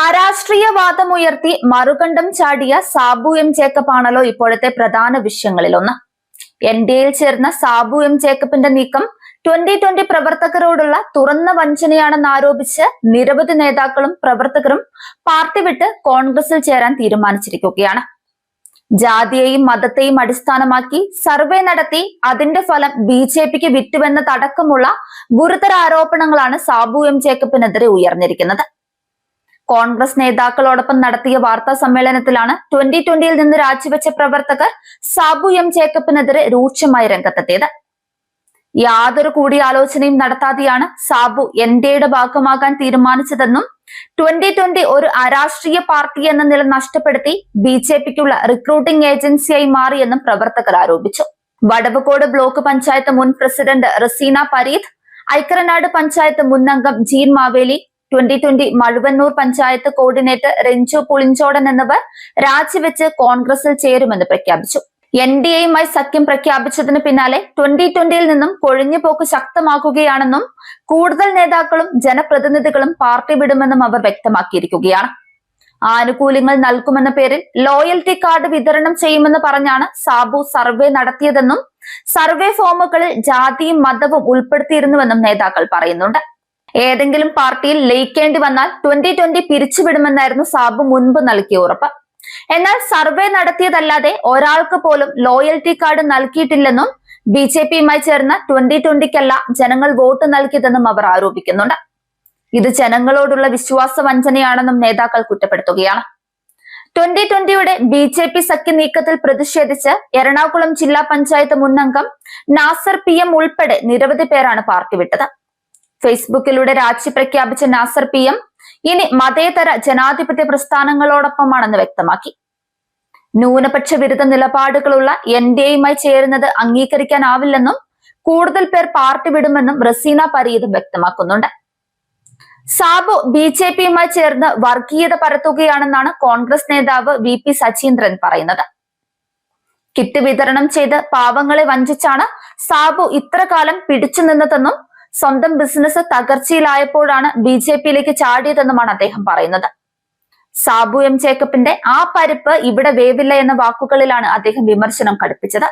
അരാഷ്ട്രീയവാദമുയർത്തി മറുകണ്ഠം ചാടിയ Sabu M Jacob ആണല്ലോ ഇപ്പോഴത്തെ പ്രധാന വിഷയങ്ങളിലൊന്ന്. എൻ ഡി എയിൽ ചേർന്ന സാബു എം ജേക്കബിന്റെ നീക്കം ട്വന്റി ട്വന്റി പ്രവർത്തകരോടുള്ള തുറന്ന വഞ്ചനയാണെന്ന് ആരോപിച്ച് നിരവധി നേതാക്കളും പ്രവർത്തകരും പാർട്ടി വിട്ട് കോൺഗ്രസിൽ ചേരാൻ തീരുമാനിച്ചിരിക്കുകയാണ്. ജാതിയെയും മതത്തെയും അടിസ്ഥാനമാക്കി സർവേ നടത്തി അതിന്റെ ഫലം ബി ജെ പിക്ക് വിറ്റുവെന്നതടക്കമുള്ള ഗുരുതര ആരോപണങ്ങളാണ് സാബു എം ജേക്കബിനെതിരെ ഉയർന്നിരിക്കുന്നത്. കോൺഗ്രസ് നേതാക്കളോടൊപ്പം നടത്തിയ വാർത്താ സമ്മേളനത്തിലാണ് ട്വന്റി ട്വന്റിയിൽ നിന്ന് രാജിവെച്ച പ്രവർത്തകർ സാബു എം ജേക്കബിനെതിരെ രൂക്ഷമായി രംഗത്തെത്തിയത്. യാതൊരു കൂടിയാലോചനയും നടത്താതെയാണ് സാബു എൻ ഡിയുടെ ഭാഗമാകാൻ തീരുമാനിച്ചതെന്നും ട്വന്റി ട്വന്റി ഒരു അരാഷ്ട്രീയ പാർട്ടി എന്ന നില നഷ്ടപ്പെടുത്തി ബി ജെ പിക്കുള്ള റിക്രൂട്ടിംഗ് ഏജൻസിയായി മാറിയെന്നും പ്രവർത്തകർ ആരോപിച്ചു. വടവുകോട് ബ്ലോക്ക് പഞ്ചായത്ത് മുൻ പ്രസിഡന്റ് റസീന പരീദ് ഐക്കരനാട് പഞ്ചായത്ത് മുൻ അംഗം Jeen Maveli twenty twenty Mazhuvannoor panchayat coordinator Ranju Pulinchodan എന്നിവർ രാജിവെച്ച് കോൺഗ്രസിൽ ചേരുമെന്ന് പ്രഖ്യാപിച്ചു. എൻ ഡി എയുമായി സഖ്യം പ്രഖ്യാപിച്ചതിന് പിന്നാലെ ട്വന്റി ട്വന്റിയിൽ നിന്നും കൊഴിഞ്ഞുപോക്ക് ശക്തമാക്കുകയാണെന്നും കൂടുതൽ നേതാക്കളും ജനപ്രതിനിധികളും പാർട്ടി വിടുമെന്നും അവർ വ്യക്തമാക്കിയിരിക്കുകയാണ്. ആനുകൂല്യങ്ങൾ നൽകുമെന്ന പേരിൽ ലോയൽറ്റി കാർഡ് വിതരണം ചെയ്യുമെന്ന് പറഞ്ഞാണ് സാബു സർവേ നടത്തിയതെന്നും സർവേ ഫോമുകളിൽ ജാതിയും മതവും ഉൾപ്പെടുത്തിയിരുന്നുവെന്നും നേതാക്കൾ പറയുന്നുണ്ട്. ഏതെങ്കിലും പാർട്ടിയിൽ ലയിക്കേണ്ടി വന്നാൽ ട്വന്റി ട്വന്റി പിരിച്ചുവിടുമെന്നായിരുന്നു സാബു മുൻപ് നൽകിയ ഉറപ്പ്. എന്നാൽ സർവേ നടത്തിയതല്ലാതെ ഒരാൾക്ക് പോലും ലോയൽറ്റി കാർഡ് നൽകിയിട്ടില്ലെന്നും ബി ജെ പിയുമായി ചേർന്ന ട്വന്റി ട്വന്റിക്കല്ല ജനങ്ങൾ വോട്ട് നൽകിയതെന്നും അവർ ആരോപിക്കുന്നുണ്ട്. ഇത് ജനങ്ങളോടുള്ള വിശ്വാസ വഞ്ചനയാണെന്നും നേതാക്കൾ കുറ്റപ്പെടുത്തുകയാണ്. ട്വന്റി ട്വന്റിയുടെ ബി ജെ പി സഖ്യ നീക്കത്തിൽ പ്രതിഷേധിച്ച് എറണാകുളം ജില്ലാ പഞ്ചായത്ത് മുൻ അംഗം നാസർ പി എം ഉൾപ്പെടെ നിരവധി പേരാണ് പാർട്ടി വിട്ടത്. ഫേസ്ബുക്കിലൂടെ രാജി പ്രഖ്യാപിച്ച നാസർ പി എം ഇനി മതേതര ജനാധിപത്യ പ്രസ്ഥാനങ്ങളോടൊപ്പമാണെന്ന് വ്യക്തമാക്കി. ന്യൂനപക്ഷ വിരുദ്ധ നിലപാടുകളുള്ള എൻ ഡി എയുമായി ചേരുന്നത് അംഗീകരിക്കാനാവില്ലെന്നും കൂടുതൽ പേർ പാർട്ടി വിടുമെന്നും റസീന പരീതും വ്യക്തമാക്കുന്നുണ്ട്. സാബു ബി ജെ പിയുമായി ചേർന്ന് വർഗീയത പരത്തുകയാണെന്നാണ് കോൺഗ്രസ് നേതാവ് വി പി സച്ചീന്ദ്രൻ പറയുന്നത്. കിറ്റ് വിതരണം ചെയ്ത് പാവങ്ങളെ വഞ്ചിച്ചാണ് സാബു ഇത്ര കാലം പിടിച്ചു നിന്നതെന്നും സ്വന്തം ബിസിനസ് തകർച്ചയിലായപ്പോഴാണ് ബി ജെ പിയിലേക്ക് ചാടിയതെന്നുമാണ് അദ്ദേഹം പറയുന്നത്. സാബു എം ജേക്കബിന്റെ ആ പരിപ്പ് ഇവിടെ വേവില്ല എന്ന വാക്കുകളിലാണ് അദ്ദേഹം വിമർശനം കടുപ്പിച്ചത്.